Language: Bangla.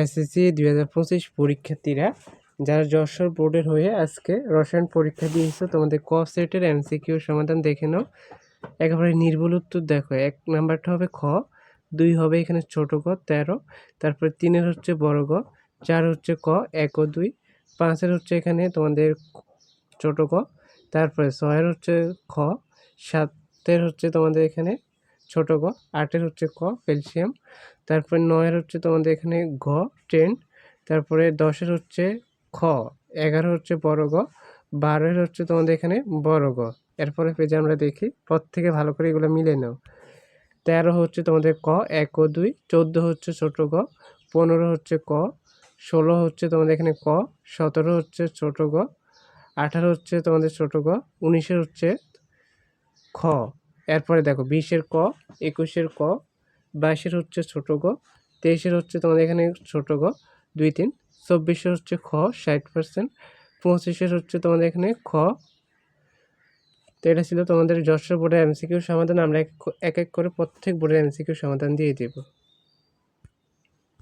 এসএসসি দুই হাজার পঁচিশ পরীক্ষার্থীরা, যারা যশোর বোর্ডের হয়ে আজকে রসায়ন পরীক্ষা দিয়েছ, তোমাদের ক সেটের এমসিকিউ সমাধান দেখে নাও। একেবারে নির্ভুল উত্তর দেখো, এক নাম্বারটা হবে খ, দুই হবে এখানে ছোট ক তেরো, তারপরে তিনের হচ্ছে বড় গ, চার হচ্ছে ক, এক ও দুই, পাঁচের হচ্ছে এখানে তোমাদের ছোট ক তারপরে ছয়ের হচ্ছে খ, সাতের হচ্ছে তোমাদের এখানে ছোট গ, আটের হচ্ছে ক, ক্যালসিয়াম। তারপরে নয়ের হচ্ছে তোমাদের এখানে ঘ ট্রেন তারপরে দশের হচ্ছে খ, এগারো হচ্ছে বড় গ বারোয়ের হচ্ছে তোমাদের এখানে বড় গ। এরপরে পেজে আমরা দেখি প্রত্যেকে ভালো করে এগুলো মিলে নাও। তেরো হচ্ছে তোমাদের ক, এক ও দুই। চোদ্দ হচ্ছে ছোট গ, পনেরো হচ্ছে ক, ষোলো হচ্ছে তোমাদের এখানে ক, সতেরো হচ্ছে ছোট গ, আঠারো হচ্ছে তোমাদের ছোট গ, উনিশের হচ্ছে খ। এরপরে দেখো বিশের ক, একুশের ক, বাইশের হচ্ছে ছোট গ, তেইশের হচ্ছে তোমাদের এখানে ছোট গ, দুই, তিন, চব্বিশের হচ্ছে খ, ষাট পার্সেন্ট পঁচিশের হচ্ছে তোমাদের এখানে খ। তো এটা ছিল তোমাদের যশোর বোর্ডের এমসিকিউ সমাধান, আমরা এক এক করে প্রত্যেক বোর্ডের এমসিকিউ সমাধান দিয়ে দেবো।